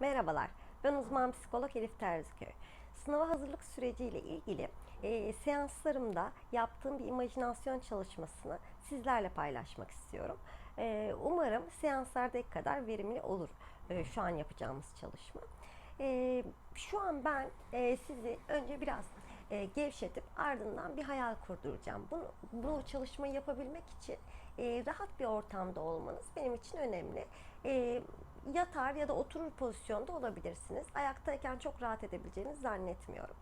Merhabalar, ben uzman psikolog Elif Terziköy. Sınava hazırlık süreciyle ilgili e, seanslarımda yaptığım bir imajinasyon çalışmasını sizlerle paylaşmak istiyorum. E, umarım seanslardaki kadar verimli olur e, şu an yapacağımız çalışma. E, şu an ben e, sizi önce biraz e, gevşetip ardından bir hayal kurduracağım. Bunu, bu çalışmayı yapabilmek için e, rahat bir ortamda olmanız benim için önemli. E, yatar ya da oturur pozisyonda olabilirsiniz. Ayaktayken çok rahat edebileceğinizi zannetmiyorum.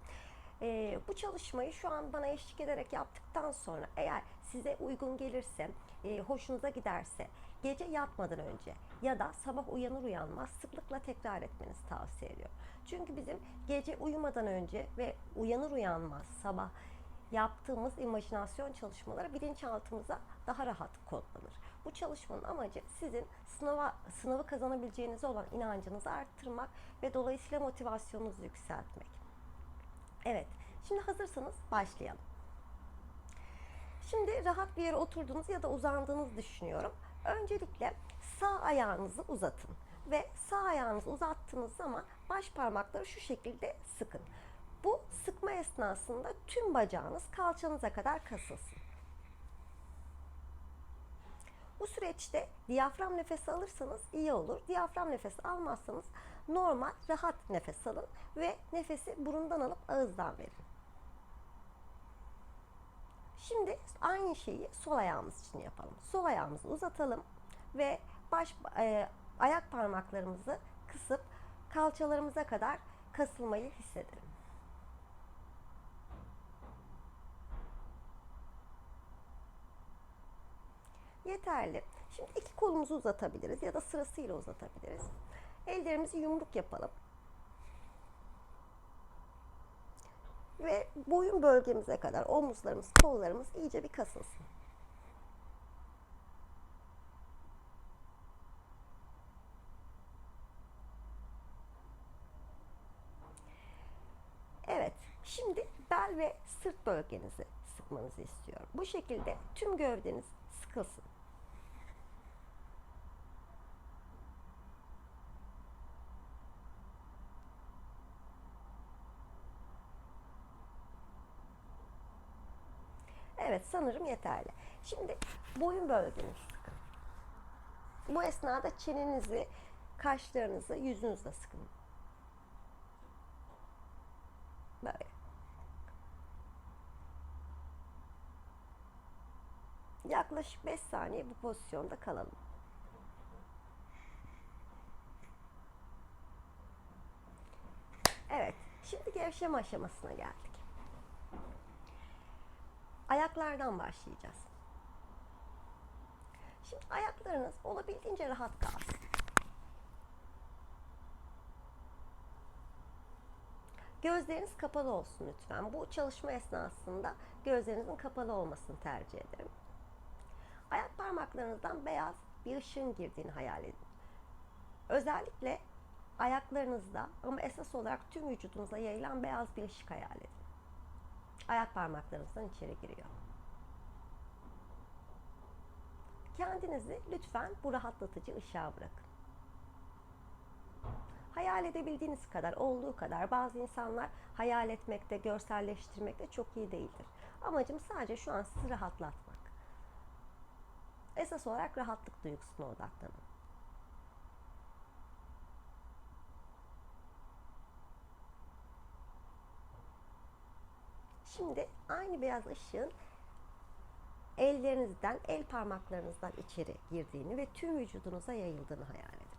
E, bu çalışmayı şu an bana eşlik ederek yaptıktan sonra eğer size uygun gelirse, e, hoşunuza giderse gece yatmadan önce ya da sabah uyanır uyanmaz sıklıkla tekrar etmenizi tavsiye ediyorum. Çünkü bizim gece uyumadan önce ve uyanır uyanmaz sabah yaptığımız imajinasyon çalışmaları bilinçaltımıza daha rahat kodlanır. Bu çalışmanın amacı sizin sınava, sınavı kazanabileceğinize olan inancınızı arttırmak ve dolayısıyla motivasyonunuzu yükseltmek. Evet, şimdi hazırsanız başlayalım. Şimdi rahat bir yere oturduğunuz ya da uzandığınızı düşünüyorum. Öncelikle sağ ayağınızı uzatın ve sağ ayağınızı uzattığınız zaman baş parmakları şu şekilde sıkın. Bu sıkma esnasında tüm bacağınız kalçanıza kadar kasılsın. Bu süreçte diyafram nefesi alırsanız iyi olur. Diyafram nefesi almazsanız normal rahat nefes alın ve nefesi burundan alıp ağızdan verin. Şimdi aynı şeyi sol ayağımız için yapalım. Sol ayağımızı uzatalım ve baş e, ayak parmaklarımızı kısıp kalçalarımıza kadar kasılmayı hissedelim. Yeterli. Şimdi iki kolumuzu uzatabiliriz ya da sırasıyla uzatabiliriz. Ellerimizi yumruk yapalım. Ve boyun bölgemize kadar omuzlarımız, kollarımız iyice bir kasılsın. Evet, şimdi bel ve sırt bölgenizi sıkmanızı istiyorum. Bu şekilde tüm gövdeniz sıkılsın. Evet sanırım yeterli. Şimdi boyun bölgenizi sıkın. Bu esnada çenenizi, kaşlarınızı yüzünüzle sıkın. Böyle. Yaklaşık 5 saniye bu pozisyonda kalalım. Evet, şimdi gevşeme aşamasına geldik. Ayaklardan başlayacağız. Şimdi ayaklarınız olabildiğince rahat kalsın. Gözleriniz kapalı olsun lütfen. Bu çalışma esnasında gözlerinizin kapalı olmasını tercih ederim. Ayak parmaklarınızdan beyaz bir ışığın girdiğini hayal edin. Özellikle ayaklarınızda ama esas olarak tüm vücudunuza yayılan beyaz bir ışık hayal edin. Ayak parmaklarınızdan içeri giriyor. Kendinizi lütfen bu rahatlatıcı ışığa bırakın. Hayal edebildiğiniz kadar, olduğu kadar bazı insanlar hayal etmekte, görselleştirmekte çok iyi değildir. Amacım sadece şu an sizi rahatlatmak. Esas olarak rahatlık duygusuna odaklanın. Şimdi aynı beyaz ışığın ellerinizden, el parmaklarınızdan içeri girdiğini ve tüm vücudunuza yayıldığını hayal edin.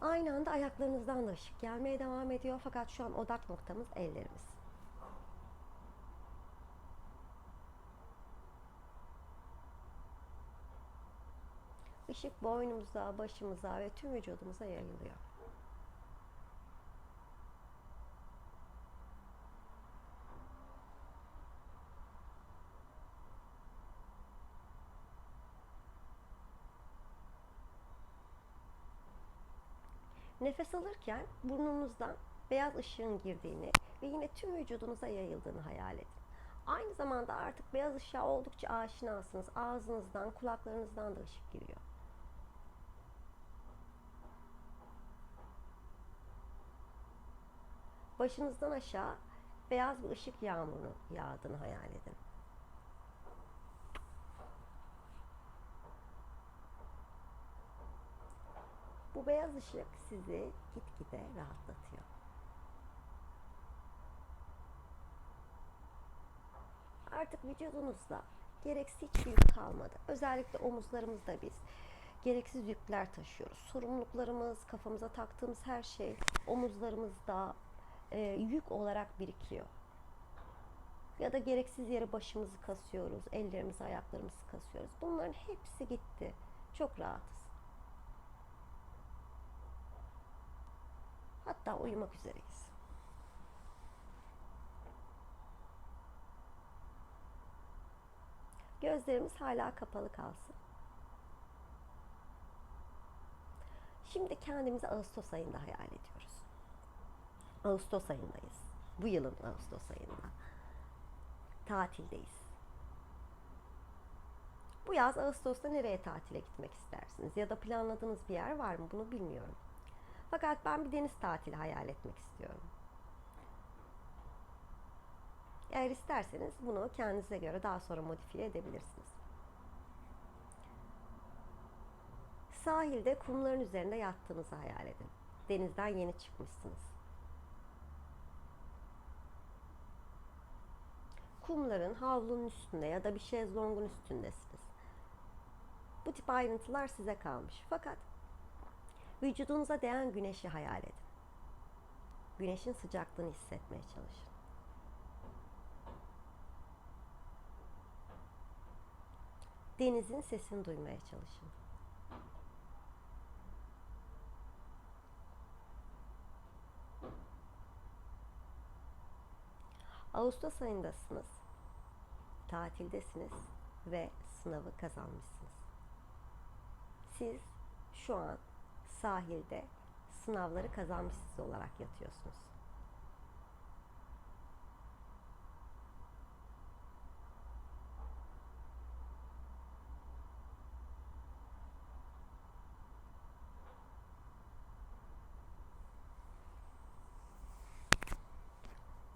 Aynı anda ayaklarınızdan da ışık gelmeye devam ediyor fakat şu an odak noktamız ellerimiz. Işık boynumuza, başımıza ve tüm vücudumuza yayılıyor. Nefes alırken burnunuzdan beyaz ışığın girdiğini ve yine tüm vücudunuza yayıldığını hayal edin. Aynı zamanda artık beyaz ışığa oldukça aşinasınız. Ağzınızdan, kulaklarınızdan da ışık giriyor. Başınızdan aşağı beyaz bir ışık yağmuru yağdığını hayal edin. Bu beyaz ışık sizi gitgide rahatlatıyor. Artık vücudunuzda gereksiz hiçbir yük kalmadı. Özellikle omuzlarımızda biz gereksiz yükler taşıyoruz. Sorumluluklarımız, kafamıza taktığımız her şey omuzlarımızda e, yük olarak birikiyor. Ya da gereksiz yere başımızı kasıyoruz, ellerimizi, ayaklarımızı kasıyoruz. Bunların hepsi gitti. Çok rahatız. Hatta uyumak üzereyiz. Gözlerimiz hala kapalı kalsın. Şimdi kendimizi Ağustos ayında hayal ediyoruz. Ağustos ayındayız. Bu yılın Ağustos ayında. Tatildeyiz. Bu yaz Ağustos'ta nereye tatile gitmek istersiniz? Ya da planladığınız bir yer var mı? Bunu bilmiyorum. Fakat ben bir deniz tatili hayal etmek istiyorum. Eğer isterseniz bunu kendinize göre daha sonra modifiye edebilirsiniz. Sahilde kumların üzerinde yattığınızı hayal edin. Denizden yeni çıkmışsınız. Kumların havlunun üstünde ya da bir şezlongun üstündesiniz. Bu tip ayrıntılar size kalmış. Fakat vücudunuza değen güneşi hayal edin. Güneşin sıcaklığını hissetmeye çalışın. Denizin sesini duymaya çalışın. Ağustos ayındasınız. Tatildesiniz ve sınavı kazanmışsınız. Siz şu an sahilde sınavları kazanmışsınız olarak yatıyorsunuz.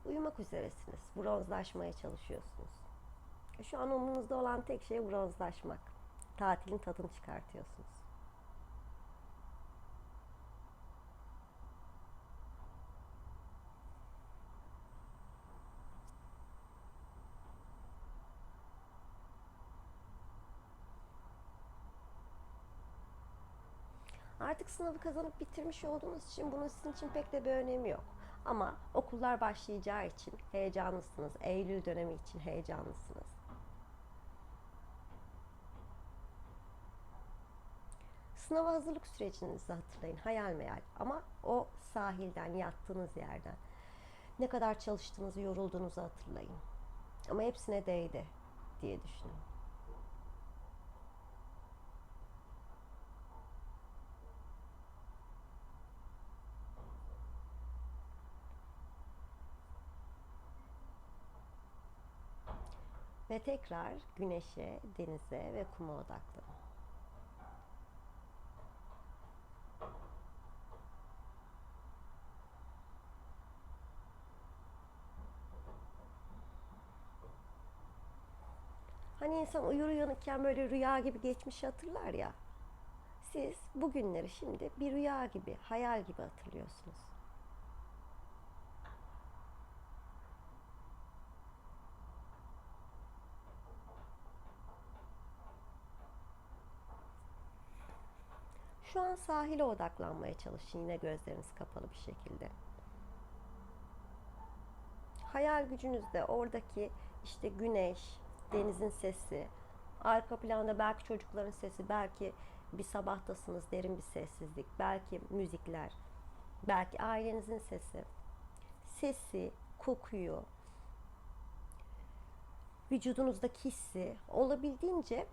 Uyumak üzeresiniz. Bronzlaşmaya çalışıyorsunuz. Şu an umurunuzda olan tek şey bronzlaşmak. Tatilin tadını çıkartıyorsunuz. Artık sınavı kazanıp bitirmiş olduğunuz için bunun sizin için pek de bir önemi yok. Ama okullar başlayacağı için heyecanlısınız. Eylül dönemi için heyecanlısınız. Sınava hazırlık sürecinizi hatırlayın. Hayal meyal. Ama o sahilden, yattığınız yerden. Ne kadar çalıştığınızı, yorulduğunuzu hatırlayın. Ama hepsine değdi diye düşünün. Ve tekrar güneşe, denize ve kuma odaklanın. Hani insan uyur uyanıkken böyle rüya gibi geçmişi hatırlar ya. Siz bu günleri şimdi bir rüya gibi, hayal gibi hatırlıyorsunuz. Şu an sahile odaklanmaya çalışın yine gözleriniz kapalı bir şekilde. Hayal gücünüzde oradaki işte güneş, denizin sesi, arka planda belki çocukların sesi, belki bir sabahtasınız derin bir sessizlik, belki müzikler, belki ailenizin sesi, sesi, kokuyu, vücudunuzdaki hissi olabildiğince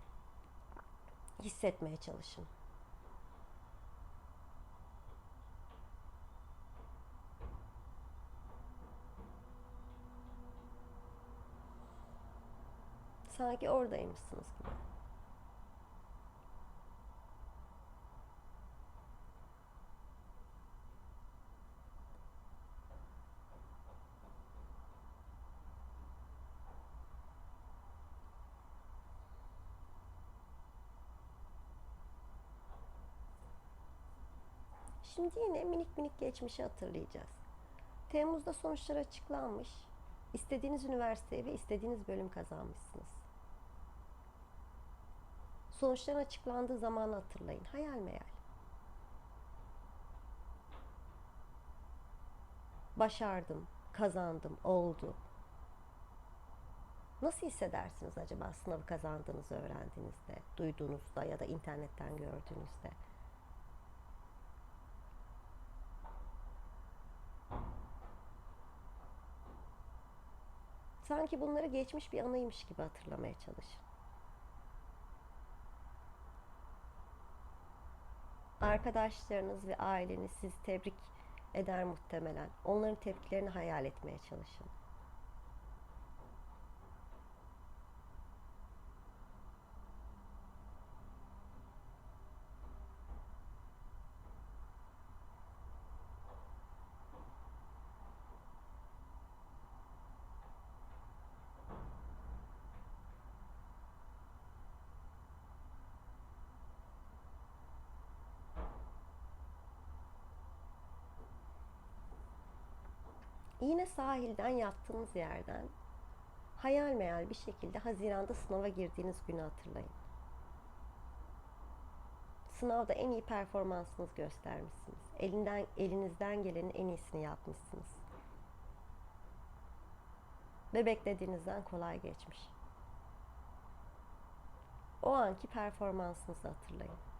hissetmeye çalışın. sanki oradaymışsınız gibi. Şimdi yine minik minik geçmişi hatırlayacağız. Temmuz'da sonuçlar açıklanmış. İstediğiniz üniversiteye ve istediğiniz bölüm kazanmışsınız. Sonuçların açıklandığı zamanı hatırlayın. Hayal meyal. Başardım, kazandım, oldu. Nasıl hissedersiniz acaba sınavı kazandığınızı öğrendiğinizde, duyduğunuzda ya da internetten gördüğünüzde? Sanki bunları geçmiş bir anıymış gibi hatırlamaya çalışın. Arkadaşlarınız ve aileniz sizi tebrik eder muhtemelen. Onların tepkilerini hayal etmeye çalışın. Yine sahilden yattığınız yerden hayal meyal bir şekilde Haziran'da sınava girdiğiniz günü hatırlayın. Sınavda en iyi performansınızı göstermişsiniz. Elinden elinizden gelenin en iyisini yapmışsınız. Ve beklediğinizden kolay geçmiş. O anki performansınızı hatırlayın.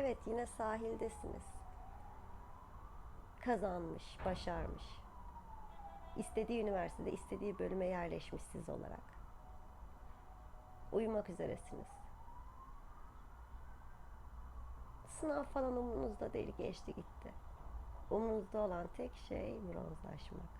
Evet yine sahildesiniz. Kazanmış, başarmış. İstediği üniversitede istediği bölüme yerleşmiş siz olarak. Uyumak üzeresiniz. Sınav falan umurunuzda değil geçti gitti. Umurunuzda olan tek şey bronzlaşmak.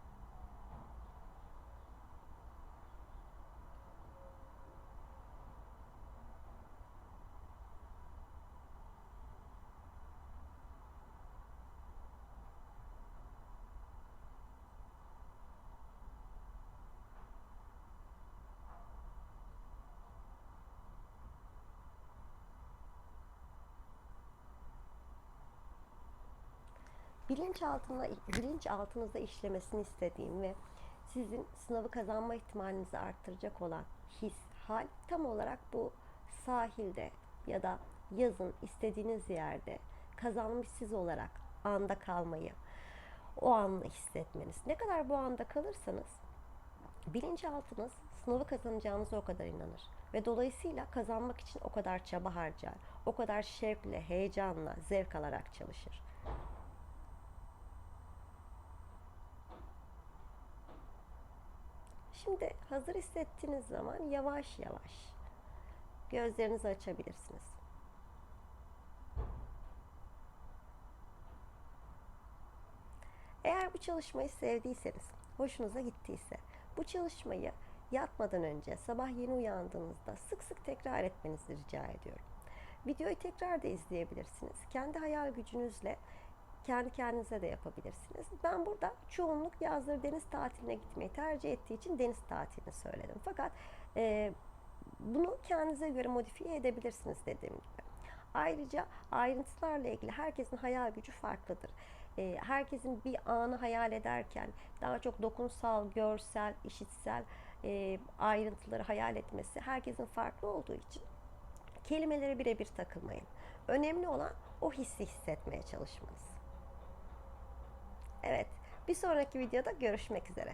Bilinç altında bilinç altınızda işlemesini istediğim ve sizin sınavı kazanma ihtimalinizi arttıracak olan his, hal tam olarak bu sahilde ya da yazın istediğiniz yerde kazanmış siz olarak anda kalmayı, o anı hissetmeniz. Ne kadar bu anda kalırsanız bilinçaltınız sınavı kazanacağınıza o kadar inanır. Ve dolayısıyla kazanmak için o kadar çaba harcar, o kadar şevkle, heyecanla, zevk alarak çalışır. Şimdi hazır hissettiğiniz zaman yavaş yavaş gözlerinizi açabilirsiniz. Eğer bu çalışmayı sevdiyseniz, hoşunuza gittiyse bu çalışmayı yatmadan önce sabah yeni uyandığınızda sık sık tekrar etmenizi rica ediyorum. Videoyu tekrar da izleyebilirsiniz. Kendi hayal gücünüzle kendi kendinize de yapabilirsiniz. Ben burada çoğunluk yazları deniz tatiline gitmeyi tercih ettiği için deniz tatilini söyledim. Fakat e, bunu kendinize göre modifiye edebilirsiniz dediğim gibi. Ayrıca ayrıntılarla ilgili herkesin hayal gücü farklıdır. E, herkesin bir anı hayal ederken daha çok dokunsal, görsel, işitsel e, ayrıntıları hayal etmesi herkesin farklı olduğu için kelimelere birebir takılmayın. Önemli olan o hissi hissetmeye çalışmanız. Evet, bir sonraki videoda görüşmek üzere.